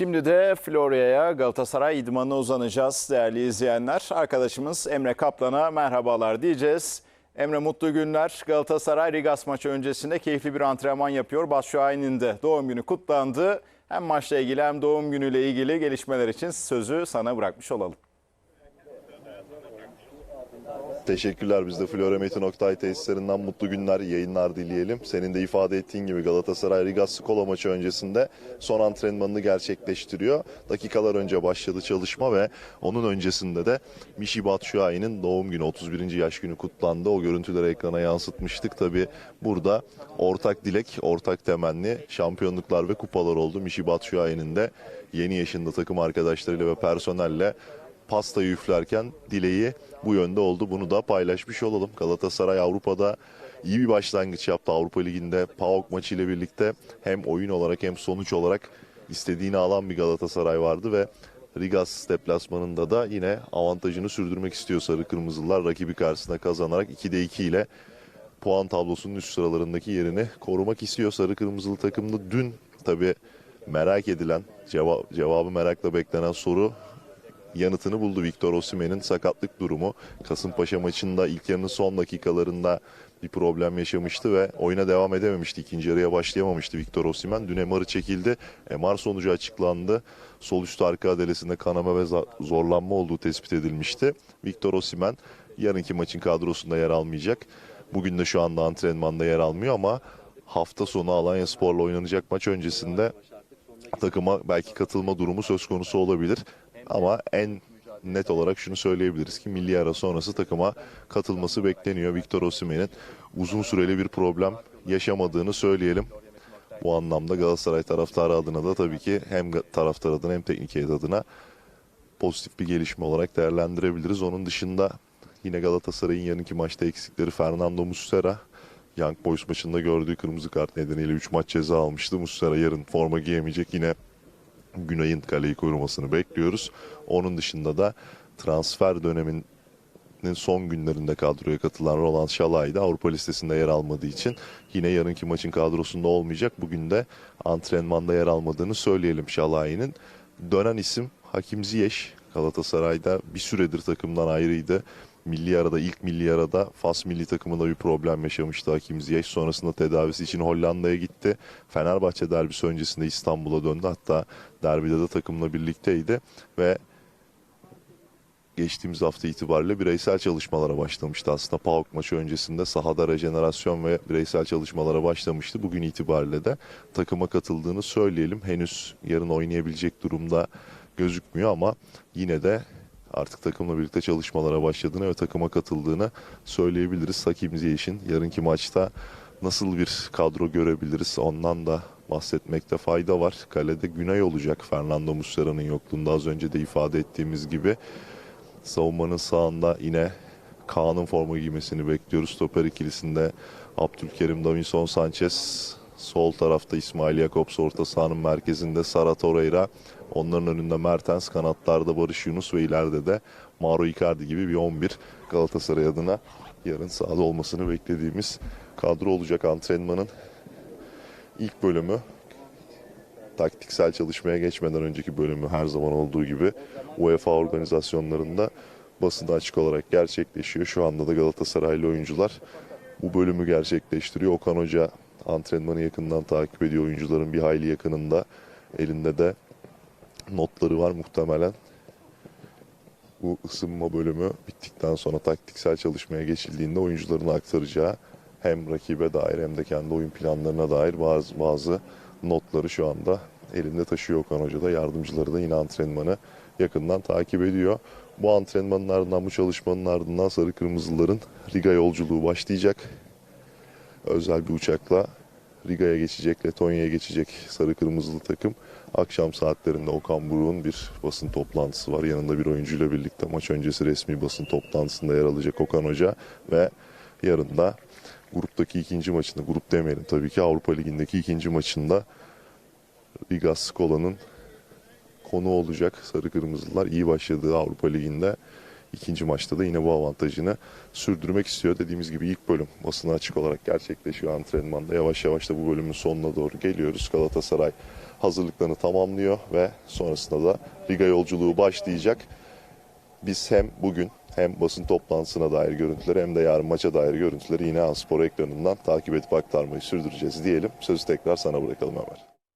Şimdi de Florya'ya Galatasaray idmanına uzanacağız değerli izleyenler. Arkadaşımız Emre Kaplan'a merhabalar diyeceğiz. Emre mutlu günler. Galatasaray Rigas maçı öncesinde keyifli bir antrenman yapıyor. Batshuayi'nin de doğum günü kutlandı. Hem maçla ilgili hem doğum günüyle ilgili gelişmeler için sözü sana bırakmış olalım. Teşekkürler. Biz de Floremetin Oktay tesislerinden mutlu günler, yayınlar dileyelim. Senin de ifade ettiğin gibi Galatasaray Rigas Skola maçı öncesinde son antrenmanını gerçekleştiriyor. Dakikalar önce başladı çalışma ve onun öncesinde de Michi Batshuayi'nin doğum günü 31. yaş günü kutlandı. O görüntüleri ekrana yansıtmıştık. Tabi burada ortak dilek, ortak temenni şampiyonluklar ve kupalar oldu. Michi Batshuayi'nin de yeni yaşında takım arkadaşlarıyla ve personelle pastayı üflerken dileği bu yönde oldu. Bunu da paylaşmış olalım. Galatasaray Avrupa'da iyi bir başlangıç yaptı. Avrupa Ligi'nde PAOK maçı ile birlikte hem oyun olarak hem sonuç olarak istediğini alan bir Galatasaray vardı ve Rigas deplasmanında da yine avantajını sürdürmek istiyor Sarı Kırmızılar. Rakibi karşısında kazanarak 2'de 2 ile puan tablosunun üst sıralarındaki yerini korumak istiyor Sarı Kırmızılı takımda. Dün tabii merak edilen, cevabı merakla beklenen soru yanıtını buldu Victor Osimhen'in sakatlık durumu. Kasımpaşa maçında ilk yarının son dakikalarında bir problem yaşamıştı ve oyuna devam edememişti. İkinci yarıya başlayamamıştı Victor Osimhen. Dün MR'ı çekildi. MR sonucu açıklandı. Sol üst arka adelesinde kanama ve zorlanma olduğu tespit edilmişti. Victor Osimhen yarınki maçın kadrosunda yer almayacak. Bugün de şu anda antrenmanda yer almıyor ama hafta sonu Alanya Spor'la oynanacak maç öncesinde takıma belki katılma durumu söz konusu olabilir. Ama en net olarak şunu söyleyebiliriz ki milli ara sonrası takıma katılması bekleniyor. Victor Osimhen'in uzun süreli bir problem yaşamadığını söyleyelim. Bu anlamda Galatasaray taraftarı adına da tabii ki hem taraftar adına hem teknik heyet adına pozitif bir gelişme olarak değerlendirebiliriz. Onun dışında yine Galatasaray'ın yarınki maçta eksikleri Fernando Muslera. Young Boys maçında gördüğü kırmızı kart nedeniyle 3 maç ceza almıştı. Muslera yarın forma giyemeyecek. Yine Günay'ın kaleyi korumasını bekliyoruz. Onun dışında da transfer döneminin son günlerinde kadroya katılan Roland Şalay da Avrupa listesinde yer almadığı için yine yarınki maçın kadrosunda olmayacak. Bugün de antrenmanda yer almadığını söyleyelim Şalay'ın. Dönen isim Hakim Ziyech. Galatasaray'da bir süredir takımdan ayrıydı. Milli arada ilk milli arada Fas milli takımında bir problem yaşamıştı Hakim Ziyech. Sonrasında tedavisi için Hollanda'ya gitti. Fenerbahçe derbisi öncesinde İstanbul'a döndü. Hatta derbide de takımla birlikteydi ve geçtiğimiz hafta itibariyle bireysel çalışmalara başlamıştı. Aslında PAOK maçı öncesinde sahada rejenerasyon ve bireysel çalışmalara başlamıştı. Bugün itibariyle de takıma katıldığını söyleyelim. Henüz yarın oynayabilecek durumda gözükmüyor ama yine de artık takımla birlikte çalışmalara başladığını ve takıma katıldığını söyleyebiliriz. Hakim Ziyech'in yarınki maçta nasıl bir kadro görebiliriz ondan da bahsetmekte fayda var. Kalede Günay olacak Fernando Muslera'nın yokluğunda az önce de ifade ettiğimiz gibi. Savunmanın sağında yine Kaan'ın forma giymesini bekliyoruz. Stoper ikilisinde Abdülkerim, Davinson Sanchez, sol tarafta İsmail Jakobs, orta sahanın merkezinde Sara Torreira, onların önünde Mertens, kanatlarda Barış Yunus ve ileride de Mauro Icardi gibi bir 11 Galatasaray adına yarın sahada olmasını beklediğimiz kadro olacak antrenmanın ilk bölümü taktiksel çalışmaya geçmeden önceki bölümü her zaman olduğu gibi UEFA organizasyonlarında basında açık olarak gerçekleşiyor. Şu anda da Galatasaraylı oyuncular bu bölümü gerçekleştiriyor. Okan Hoca antrenmanı yakından takip ediyor. Oyuncuların bir hayli yakınında. Elinde de notları var muhtemelen. Bu ısınma bölümü bittikten sonra taktiksel çalışmaya geçildiğinde oyuncuların aktaracağı hem rakibe dair hem de kendi oyun planlarına dair bazı, bazı notları şu anda elinde taşıyor Okan Hoca da. Yardımcıları da yine antrenmanı yakından takip ediyor. Bu antrenmanın ardından, bu çalışmanın ardından Sarı Kırmızıların Riga yolculuğu başlayacak. Özel bir uçakla Riga'ya geçecek, Letonya'ya geçecek Sarı Kırmızılı takım. Akşam saatlerinde Okan Buruk'un bir basın toplantısı var. Yanında bir oyuncuyla birlikte maç öncesi resmi basın toplantısında yer alacak Okan Hoca ve yarın da gruptaki ikinci maçında, grup demeyelim tabii ki Avrupa Ligi'ndeki ikinci maçında Riga Skola'nın konu olacak. Sarı Kırmızılar iyi başladığı Avrupa Ligi'nde ikinci maçta da yine bu avantajını sürdürmek istiyor. Dediğimiz gibi ilk bölüm basına açık olarak gerçekleşiyor antrenmanda. Yavaş yavaş da bu bölümün sonuna doğru geliyoruz. Galatasaray hazırlıklarını tamamlıyor ve sonrasında da Riga yolculuğu başlayacak. Biz hem bugün hem basın toplantısına dair görüntüleri hem de yarın maça dair görüntüleri yine Anspor ekranından takip edip aktarmayı sürdüreceğiz diyelim. Sözü tekrar sana bırakalım Ömer.